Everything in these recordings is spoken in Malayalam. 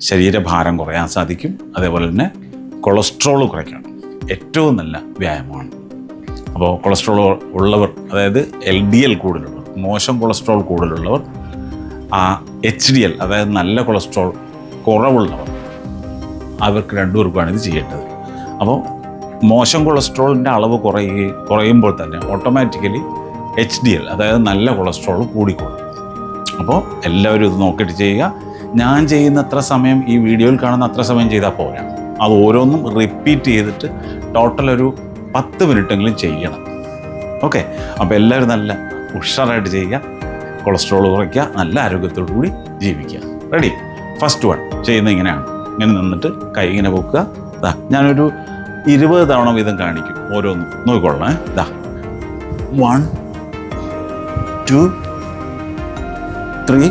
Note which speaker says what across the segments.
Speaker 1: ശരീരഭാരം കുറയാൻ സാധിക്കും. അതേപോലെ തന്നെ കൊളസ്ട്രോൾ കുറയ്ക്കണം. ഏറ്റവും നല്ല വ്യായാമമാണ്. അപ്പോൾ കൊളസ്ട്രോൾ ഉള്ളവർ അതായത് എൽ ഡി എൽ കൂടുതലുള്ളവർ മോശം കൊളസ്ട്രോൾ കൂടുതലുള്ളവർ ആ എച്ച് ഡി എൽ അതായത് നല്ല കൊളസ്ട്രോൾ കുറവുള്ളവർ അവർക്ക് രണ്ടുപേർക്കുമാണ് ഇത് ചെയ്യേണ്ടത്. അപ്പോൾ മോശം കൊളസ്ട്രോളിന്റെ അളവ് കുറയുകയും കുറയുമ്പോൾ തന്നെ ഓട്ടോമാറ്റിക്കലി എച്ച് ഡി എൽ അതായത് നല്ല കൊളസ്ട്രോൾ കൂടിക്കൊള്ളും അപ്പോൾ എല്ലാവരും ഇത് നോക്കിയിട്ട് ചെയ്യുക. ഞാൻ ചെയ്യുന്ന അത്ര സമയം ഈ വീഡിയോയിൽ കാണുന്ന അത്ര സമയം ചെയ്താൽ പോരാ. അത് ഓരോന്നും റിപ്പീറ്റ് ചെയ്തിട്ട് ടോട്ടൽ ഒരു പത്ത് മിനിറ്റെങ്കിലും ചെയ്യണം. ഓക്കെ അപ്പോൾ എല്ലാവരും നല്ല ഉഷാറായിട്ട് ചെയ്യുക. കൊളസ്ട്രോൾ കുറയ്ക്കുക. നല്ല ആരോഗ്യത്തോടു കൂടി ജീവിക്കുക. റെഡി ഫസ്റ്റ് വൺ ചെയ്യുന്നത് ഇങ്ങനെയാണ്. ഇങ്ങനെ നിന്നിട്ട് കൈ ഇങ്ങനെ പൊക്കുക. ഇതാ ഞാനൊരു ഇരുപത് തവണ വീതം കാണിക്കും ഓരോന്നും. നോക്കിക്കൊള്ളണേ ഇതാ one two three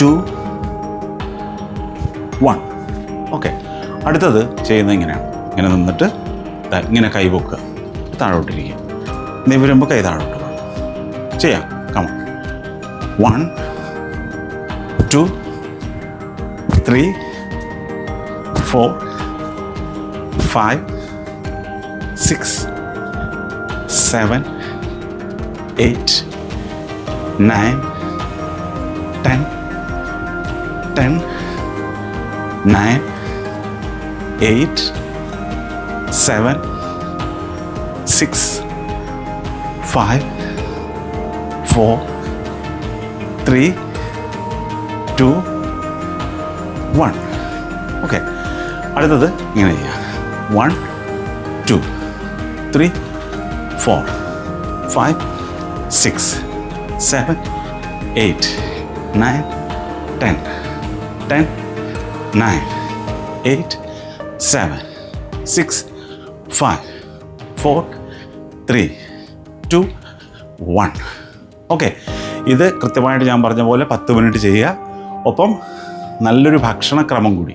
Speaker 1: two one okay അടുത്തത് ചെയ്യുന്നത് ഇങ്ങനെയാണ്. ഇങ്ങനെ നിന്നിട്ട് ഇങ്ങനെ കൈ താഴോട്ടിരിക്കുക. നിവരുമ്പോൾ കൈ താഴോട്ട് ചെയ്യാം. കമ one two three four five six seven eight nine ten ten nine eight seven six five four three two one okay അടുത്തത് ഇങ്ങനെ ചെയ്യാം. One two three four five six seven eight nine ten ten nine eight seven six five four three two one okay ഇത് കൃത്യമായിട്ട് ഞാൻ പറഞ്ഞ പോലെ പത്ത് മിനിറ്റ് ചെയ്യുക. ഒപ്പം നല്ലൊരു ഭക്ഷണക്രമം കൂടി.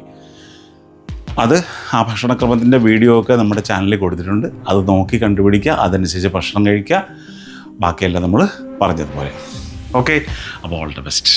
Speaker 1: അത് ആ ഭക്ഷണക്രമത്തിന്റെ വീഡിയോ ഒക്കെ നമ്മുടെ ചാനലിൽ കൊടുത്തിട്ടുണ്ട്. അത് നോക്കി കണ്ടുപിടിക്കുക അതനുസരിച്ച് ഭക്ഷണം കഴിക്കുക. ബാക്കിയെല്ലാം നമ്മൾ പറഞ്ഞതുപോലെ. ഓക്കെ അപ്പോൾ ഓൾ ദ ബെസ്റ്റ്